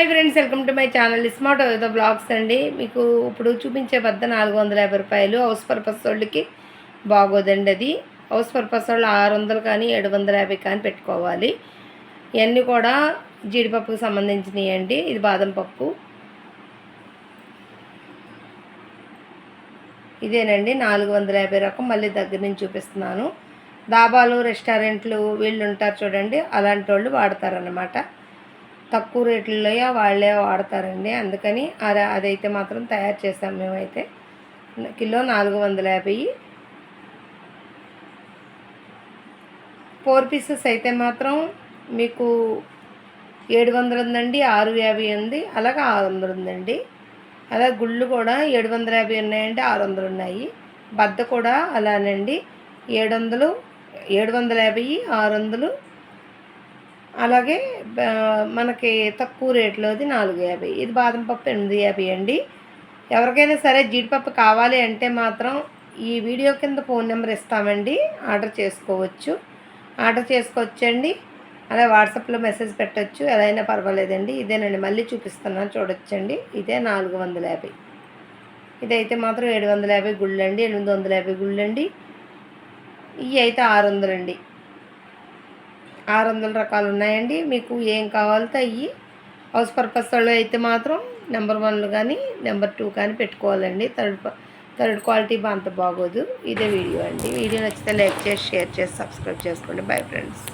Hi friends welcome to my channel. Smart ఏదో blogs అండి. మీకు ఇప్పుడు చూపించే వద్ద నాలుగు వందల యాభై రూపాయలు హౌస్ పర్పస్ వాళ్ళకి బాగోదండి అది. హౌస్ పర్పస్ వాళ్ళు ఆరు వందలు కానీ ఏడు వందల యాభై కానీ పెట్టుకోవాలి. ఇవన్నీ కూడా జీడిపప్పుకు సంబంధించినవి అండి. ఇది బాదం పప్పు. ఇదేనండి నాలుగు వందల యాభై రకం. మళ్ళీ దగ్గర నుంచి చూపిస్తున్నాను. దాబాలు రెస్టారెంట్లు వీళ్ళు ఉంటారు చూడండి అలాంటి వాళ్ళు వాడతారన్నమాట. తక్కువ రేట్లలో వాళ్ళే వాడతారండి. అందుకని అది అదైతే మాత్రం తయారు చేస్తాం మేమైతే. కిలో నాలుగు వందల యాభై. ఫోర్ పీసెస్ అయితే మాత్రం మీకు ఏడు వందలు ఉందండి ఆరు యాభై ఉంది అలాగే ఆరు వందలు ఉందండి అలాగే గుళ్ళు కూడా ఏడు వందల యాభై ఉన్నాయండి ఆరు వందలు ఉన్నాయి బద్ద కూడా అలానండి. ఏడు వందలు ఏడు వందల యాభై ఆరు వందలు అలాగే మనకి తక్కువ రేట్లోది నాలుగు యాభై. ఇది బాదం పప్పు ఎనిమిది యాభై అండి. ఎవరికైనా సరే జీడిపప్పు కావాలి అంటే మాత్రం ఈ వీడియో కింద ఫోన్ నెంబర్ ఇస్తామండి. ఆర్డర్ చేసుకోవచ్చు. ఆర్డర్ చేసుకోవచ్చండి. అలా వాట్సాప్లో మెసేజ్ పెట్టచ్చు. ఎలా అయినా పర్వాలేదండి. ఇదేనండి. మళ్ళీ చూపిస్తున్నాను. చూడొచ్చండి. ఇదే నాలుగు వందల యాభై. ఇదైతే మాత్రం ఏడు వందల యాభై గుళ్ళండి. ఎనిమిది వందల యాభై గుళ్ళండి. ఇవి అయితే ఆరు వందలండి. ఆరు వందల రకాలు ఉన్నాయండి మీకు ఏం కావాలితే అయ్యి హౌస్ పర్పస్ వాళ్ళు అయితే మాత్రం నెంబర్ వన్లు కానీ నెంబర్ టూ కానీ పెట్టుకోవాలండి. థర్డ్ థర్డ్ క్వాలిటీ అంత బాగోదు. ఇదే వీడియో అండి. వీడియో నచ్చితే లైక్ చేసి షేర్ చేసి సబ్స్క్రైబ్ చేసుకోండి. Bye friends.